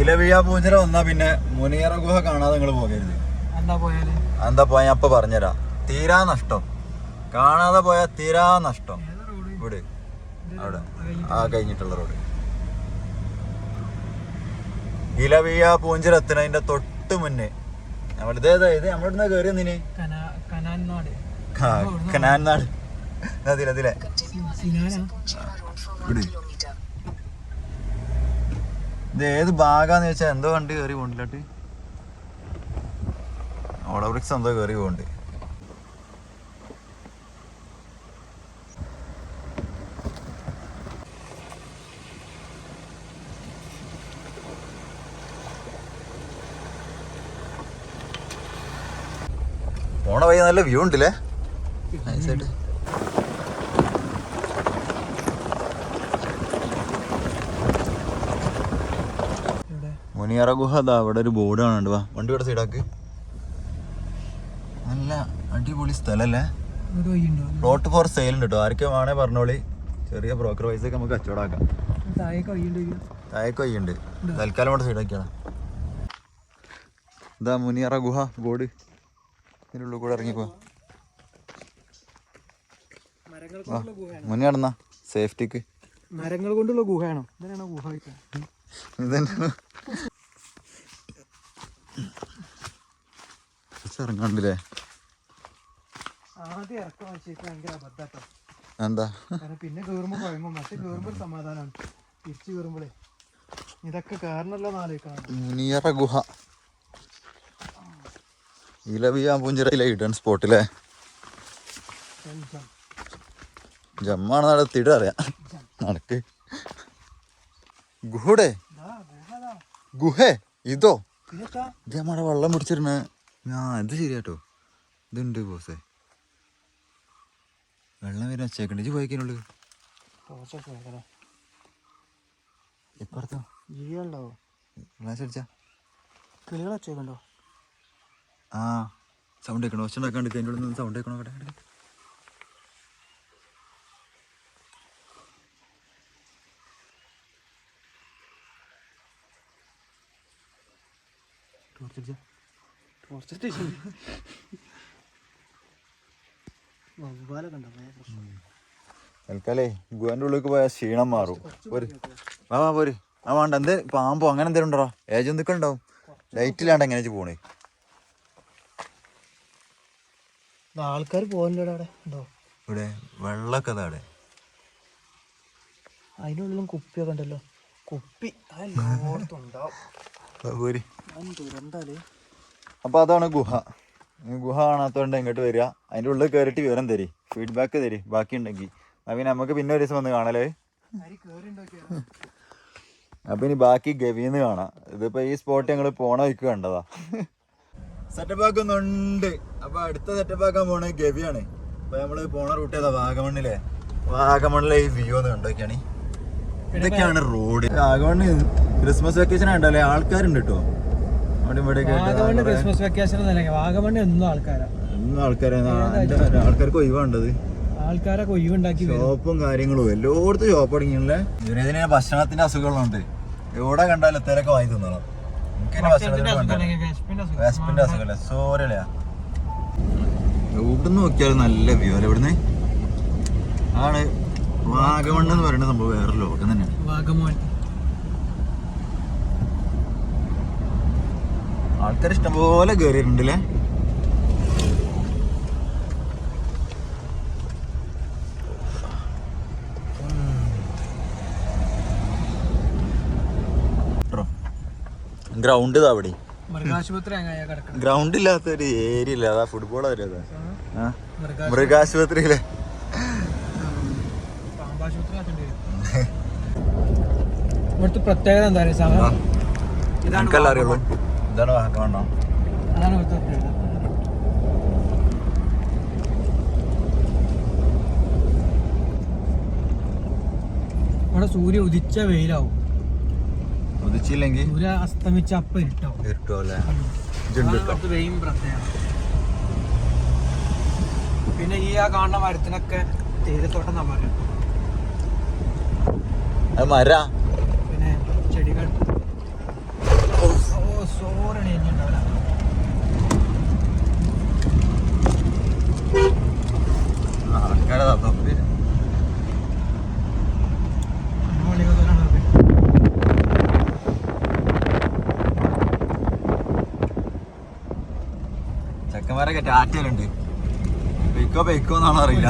ഇലവിയ പൂഞ്ചിര വന്നാ പിന്നെ മുനിയറ ഗുഹ കാണാതെ നിങ്ങൾ പോകരുത്. എന്താ പോയാൽ? എന്താ അപ്പൊ പറഞ്ഞുതരാം തീരാ നഷ്ടം. കാണാതെ പോയ തീരാ നഷ്ടം. ഇവിടെ അവിടെ. ആ കഴിഞ്ഞിട്ടുള്ള റോഡ്. ഇലവിയ പൂഞ്ചിര അതിന്റെ തൊട്ട് മുന്നേ. നമ്മൾ ഇതേതാ ഇത് നമ്മളിടുന്ന കയറി നിന്നെ കനാ കനാൻ നാട്. കനാൻ നാട്. അതിലെ അതിലെ ഇത് ഏത് ഭാഗാന്ന് വെച്ചാൽ എന്തോ കണ്ട് കയറി പോണ്ടില്ലാട്ട് ഓളബ്രിക്സ് എന്തോ കയറി പോണ്ട്. പോണ വഴി നല്ല വ്യൂ ഉണ്ടല്ലേ? നൈസായിട്ട് മുനിയറ ഗുഹ അതാ അവിടെ ഒരു ബോർഡ് കാണുന്നുണ്ട് വാ വണ്ടി ഇവിടെ സൈഡാക്ക് നല്ല അടിപൊളി സ്ഥലല്ലേ? പ്ലോട്ട് ഫോർ സെയിൽ ഉണ്ട് കേട്ടോ ആർക്കും വേണേ പറഞ്ഞോളി. ചെറിയ ബ്രോക്കർ വൈസ് ഒക്കെ നമുക്ക് കച്ചവടാക്കാം. താഴേക്ക് വയ്യുണ്ട് തൽക്കാലം ഇവിടെ സൈഡാക്കിയാണ് ഇതാ മുനിയറ ഗുഹ ബോർഡ് ഇതിനുള്ളിൽ കൂടെ വാ മുന്നേ നടന്നാ സേഫ്റ്റിക്ക് മരങ്ങൾ കൊണ്ടുള്ള ഗുഹയാണോ? ഇതിനാണോ ഗുഹ ഇതന്നെ ഇറങ്ങാണ്ടില്ലേ ആദ്യം ഇറക്കം വെച്ചിട്ട് ഭയങ്കര അബദ്ധാട്ടോ. എന്താ? പിന്നെ കേറുമ്പോ കുഴങ്ങും മറ്റേ കേറുമ്പോ സമാധാനമാണ് തിരിച്ചു കയറുമ്പോഴേ ഇതൊക്കെ കാരണല്ലോ മുനിയറ ഗുഹ. ഇലവിയ പൂഞ്ചിറയിലെ ഇടൺ സ്പോട്ടിലെ ജമ്മാണ് നടത്തിയിട്ട് അറിയാം. നടക്ക്. ഗുഹയുടെ? ഗുഹേ? ഇതോ? ഇത് നമ്മുടെ വെള്ളം പിടിച്ചിരുന്ന ആ ഇത് ശരിയാട്ടോ. ഇതുണ്ട് ബോസേ വെള്ളം വരുന്ന വെച്ചേക്കണ്ട പോയിക്കുന്നുള്ളു ഇപ്പറത്തോ? ഗ്ലാസ് അടിച്ചാ. കിളികൾ ആ സൗണ്ട് കേൾക്കണോ ഒച്ച ഉണ്ടാക്കാണ്ട് അതിന്റെ ഉള്ളിൽ നിന്ന് സൗണ്ട് കേൾക്കണോ കേട്ടെ ടോർച്ചടിച്ച ടോർച്ചടി വവ്വാല പ്രശ്നം. തൽക്കാലേ ഗുഹന്റെ ഉള്ളിലേക്ക് പോയാൽ ക്ഷീണം മാറും. പോര്. വാ വാ പോര്. ആ വേണ്ട. എന്തേ പാമ്പോ അങ്ങനെ എന്തേലും ഉണ്ടോ? ഏജന്തുക്കൾ ഉണ്ടാവും. ലൈറ്റിലാണ്ട് എങ്ങനെ പോണേ? ആൾക്കാർ പോകുന്നുണ്ട് അവിടെ? ഉണ്ടോ ഇവിടെ വെള്ളമൊക്കെ അതാ അവിടെ. അതിനുള്ളിലും കുപ്പിയൊക്കെ ഉണ്ടല്ലോ. കുപ്പി. പോര്. ഞാൻ ദുരന്താലേ അപ്പൊ അതാണ് ഗുഹ. ഗുഹ കാണാത്തോണ്ട് ഇങ്ങോട്ട് വരിക. അതിന്റെ ഉള്ളിൽ കേറിട്ട് വിവരം തരി. ഫീഡ്ബാക്ക് തരി. ബാക്കി ഉണ്ടെങ്കിൽ പിന്നെ നമുക്ക് പിന്നെ ഒരു ദിവസം വന്ന് കാണാലേ? അപ്പൊ ഇനി ബാക്കി ഗവിന്ന് കാണാം. ഇതിപ്പോ ഈ സ്പോട്ട് ഞങ്ങൾ പോണ വയ്ക്ക് കണ്ടതാ. സെറ്റപ്പ് ആക്കുന്നുണ്ട്. അപ്പൊ അടുത്ത സെറ്റപ്പ് ആക്കാൻ പോണ ഗവിയാണ്. അപ്പൊ നമ്മൾ പോണ റൂട്ട് ഏതാ? വാഗമണ്ണിലെ. വാഗമണ്ണിലെ ഈ വ്യൂ ഒന്ന് കണ്ടോക്കാണ് ഇതൊക്കെയാണ് റോഡ് വാഗമണ്ണ് ക്രിസ്മസ് വെക്കേഷൻ ഉണ്ടല്ലേ ആൾക്കാരുണ്ട് കേട്ടോ വാഗമണ് ക്രിസ്മസ് വെക്കേഷൻ എന്നല്ല വാഗമണ് എന്നും ആൾക്കാരെ. ആൾക്കാർക്ക് ഒഴിവാണ്ടത്. ആൾക്കാരൊക്കെ ഒഴിവുണ്ടാക്കി ഷോപ്പും കാര്യങ്ങളും എല്ലായിടത്തും ഷോപ്പ് തുടങ്ങിയല്ലേ ഇവനതിന് ഭക്ഷണത്തിന്റെ അസുഖങ്ങളുണ്ട്. എവിടെ കണ്ടാലും എത്തേലൊക്കെ വാങ്ങി തിന്നണം എവിടെ. വിശപ്പിന്റെ അസുഖമല്ലേ എവിടുന്ന് നോക്കിയാലും നല്ല വ്യൂ അല്ലേ ഇവിടുന്ന്? ആണ് വാഗമണ് എന്ന് പറയുന്ന സംഭവം വേറെ ലോകം തന്നെയാണ്. വാഗമോൻ ആൾക്കാർ ഇഷ്ടംപോലെ കയറിയിട്ടുണ്ടല്ലേ ഗ്രൗണ്ട് ഇതാ അവിടെ. ഗ്രൗണ്ട് ഇല്ലാത്ത ഒരു ഏരിയ ഇല്ല. അതാ ഫുട്ബോൾ വരുന്നത് മൃഗാശുപത്രിയിലെ ഇവിടുത്തെ പ്രത്യേകത എന്താ പറയുക ഇതാണ് വാഗമണ്ണോ? അതാണ് ഇവിടെ സൂര്യ ഉദിച്ച വെയിലാവും. ഉദിച്ചില്ലെങ്കിൽ സൂര്യ അസ്തമിച്ച അപ്പൊ ഇരുട്ടാവും. ഇരുട്ടോ അല്ലേ? അതാണ് വെയും പ്രത്യേകത. പിന്നെ ഈ ആ കാണുന്ന മരത്തിനൊക്കെ തേയിലത്തോട്ടം എന്നാ പറയുക? മര പിന്നെ ചെടികൾ ചെക്കന്മാരൊക്കെ ടാറ്റയിലുണ്ട് പെയ്ക്കോ പെയ്ക്കോ എന്നാണോ അറിയില്ല.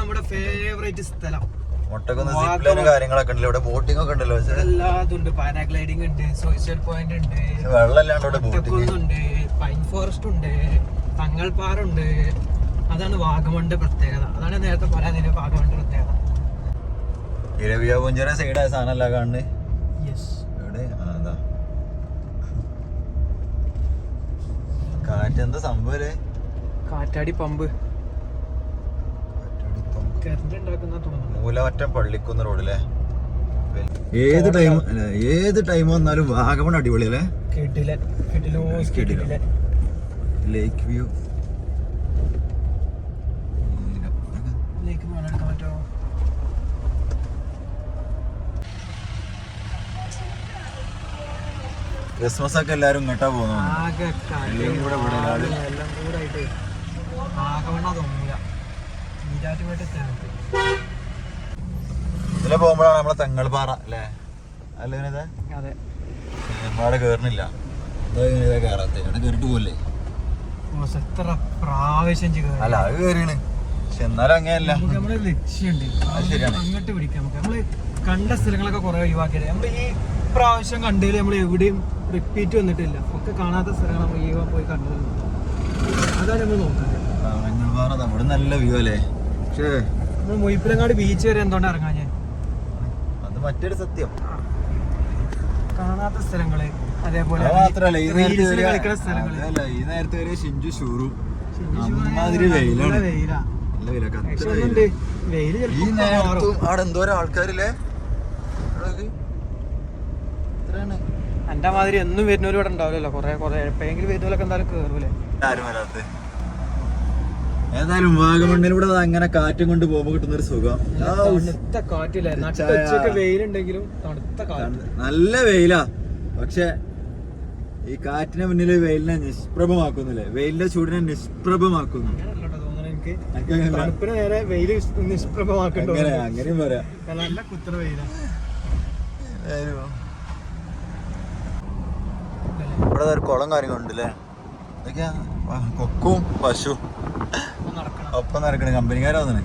നമ്മുടെ ഫേവറേറ്റ് സ്ഥലം. കാര്യങ്ങളൊക്കെ ഉണ്ടല്ലോ. ഇവിടെ ബോട്ടിംഗ് ഒക്കെ ഉണ്ടല്ലോ എല്ലാതുണ്ട്. എല്ലാതും ഉണ്ട് പാരാഗ്ലൈഡിംഗ് ഉണ്ട് സോഷ്യൽ പോയിന്റ് ഉണ്ട്. വെള്ളമില്ലാണ്ട് ഇവിടെ ബോട്ടിംഗ് ഉണ്ട് പൈൻ ഫോറസ്റ്റ് ഉണ്ട് തങ്ങൾപ്പാറുണ്ട് അതാണ് വാഗമണിന്റെ പ്രത്യേകത. അതാണ് നേരത്തെ പറയാതിന്റെ വാഗമണിന്റെ പ്രത്യേകത. ഇരവിയ പുഞ്ചര സൈഡായ സാധനമല്ല കാണുന്നത്. യെസ് എവിടെ ആ, അതാ കാറ്റെന്താ സംഭവം കാറ്റാടി പമ്പ്. മൂലമറ്റം പള്ളിക്കുന്ന് റോഡിലെ. ഏത് ടൈം ഏത് ടൈം വന്നാലും വാഗമൺ അടിപൊളി അല്ലേ കിടിലൻ കിടിലോ. കിടിലൻ. കിടിലൻ. ലേക്ക് വ്യൂ. ക്രിസ്മസ് ഒക്കെ എല്ലാരും ഇങ്ങോട്ടാ പോകുന്നു എല്ലാം കൂടെ ഇവിടെ ഒരാൾ. എല്ലാം കൂടെ ആയിട്ട് തോന്നില്ല. സ്ഥാനത്ത് ഇതിലെ പോകുമ്പോഴാണ് നമ്മളെ തെങ്ങൾപാറ അല്ലേ? അല്ലേ അതെ. നമ്മളവിടെ കേറണില്ല കേറാത്ത ഇവിടെ കേറിട്ട് പോലെ പ്രാവശ്യം അല്ല അത് കേറിയാണ്. പക്ഷെ എന്നാലും അങ്ങനെയല്ല. നമുക്ക് നമ്മുടെ ലക്ഷ്യമുണ്ട്. ശരിയാണ്. അങ്ങോട്ട് പിടിക്കാം നമുക്ക്. നമ്മൾ കണ്ട സ്ഥലങ്ങളൊക്കെ കുറെ ഒഴിവാക്കിയത്. നമ്മൾ ഈ പ്രാവശ്യം കണ്ടതിൽ നമ്മൾ എവിടെയും റിപ്പീറ്റ് വന്നിട്ടില്ല. ഒക്കെ കാണാത്ത സ്ഥലങ്ങൾ നമ്മൾ ഈ പോയി കണ്ടത്. അതാണ് നമ്മൾ നോക്കുന്നത്. അവിടെ നല്ല വ്യൂ അല്ലേ? പക്ഷേ നമ്മൾ മൊയ്പ്പിലങ്ങാട് ബീച്ച് വരെ എന്തുകൊണ്ട് ഇറങ്ങാൻ ഞാൻ അത് മറ്റൊരു സത്യം. കാണാത്ത സ്ഥലങ്ങൾ. അതേപോലെ അത് മാത്രല്ല ഈ നേരത്തെ കളിക്കുന്ന സ്ഥലങ്ങൾ. അതല്ല ഈ നേരത്തെ വരെ ഷിഞ്ചു ഷൂറു. അമ്മാതിരി വെയിലാണ്. ഈ നേരത്തും അവിടെ എന്തോരം ആൾക്കാരില്ലേ. എത്രയാണ്? എന്റെ മാതിരി എന്നും വരുന്നവരും ഇവിടെ ഉണ്ടാവില്ലല്ലോ. കൊറേ കൊറേ. എപ്പോഴെങ്കിലും വരുന്നവരൊക്കെ എന്തായാലും കേറൂലേ? ആരും വരാത്ത. ഏതായാലും വാഗമണ്ണിലൂടെ ഇവിടെ അങ്ങനെ കാറ്റും കൊണ്ട് പോകുമ്പോ കിട്ടുന്ന ഒരു സുഖം. തണുത്ത കാറ്റില്ലേ. വെയിലുണ്ടെങ്കിലും തണുത്ത കാറ്റ്. നല്ല വെയിലാ. പക്ഷെ ഈ കാറ്റിനെ മുന്നിൽ വെയിലിനെ നിഷ്പ്രഭമാക്കുന്നില്ലേ? വെയിലിന്റെ ചൂടിനെ നിഷ്പ്രഭമാക്കുന്നു. തണുപ്പിന് നേരെ വെയിൽ നിഷ്പ്രഭമാക്കണ്ടോ അങ്ങനെ അങ്ങനെയും പറയാം. നല്ല കുത്ര വെയിലാ. ഇവിടെ ഒരു കുളം കാര്യങ്ങളുണ്ട് അല്ലേ ഇതൊക്കെയാ കൊക്കും പശു ഒപ്പം നടക്കണ കമ്പനിക്കാരാ വന്നെ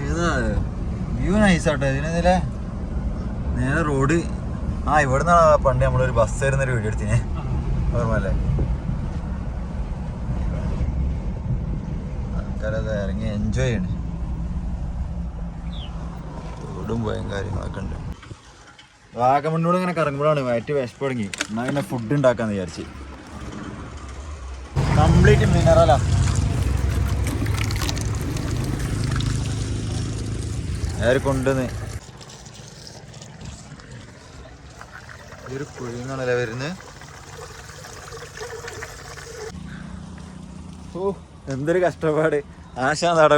ഏതാ? വ്യൂ നൈസാട്ടോ ഇതിനെതിരെ നേരെ റോഡ് ആ ഇവിടെ നിന്നാണ് പണ്ട് നമ്മളൊരു ബസ് വരുന്നൊരു വീഡിയോ എടുത്തിനെ. ഓർമ്മല്ലേ ആൾക്കാരൊക്കെ ഇറങ്ങി എൻജോയ് ചെയ്യണേ. റോഡും പോയും കാര്യങ്ങളൊക്കെ ഉണ്ട്. വാഗമണ്ണൂട് ഇങ്ങനെ കറങ്ങുമ്പോഴാണ് വയറ്റ് വിശപ്പ് തുടങ്ങി. എന്നാ പിന്നെ ഫുഡ് ഉണ്ടാക്കാന്ന് വിചാരിച്ച്. കംപ്ലീറ്റ് മിനറലാ ആര് കൊണ്ടുവന്ന്. ഒരു കുഴിന്നാണല്ലേ വരുന്നത് ഓ എന്തൊരു കഷ്ടപ്പാട്. ആശാ നട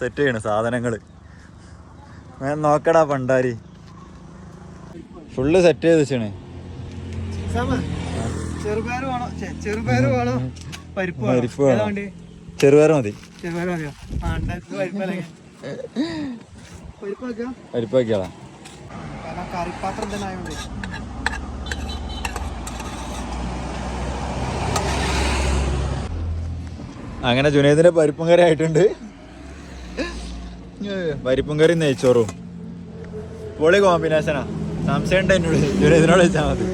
സെറ്റ് ചെയ്യണം സാധനങ്ങൾ. ഞാൻ നോക്കടാ പണ്ടാരി. ഫുള്ള് സെറ്റ് ചെയ്ത് വെച്ചാണ് ചെറുപയർ മതി. പരിപ്പാക്കിയാളാ കറിപ്പാത്രം തന്നെ ആയതുകൊണ്ട് അങ്ങനെ ജുനേദിന്റെ പരിപ്പും കറി ആയിട്ടുണ്ട്. പരിപ്പും കറി നെയ്ച്ചോറും. പൊളി കോമ്പിനേഷനാ സംശയം വെച്ചാൽ മതി.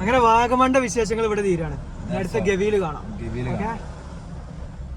അങ്ങനെ വാഗമണ്ട വിശേഷങ്ങൾ ഇവിടെ തീരാണ് അടുത്ത ഗവിയിൽ കാണാം. ഗവിയിൽ ഓക്കെ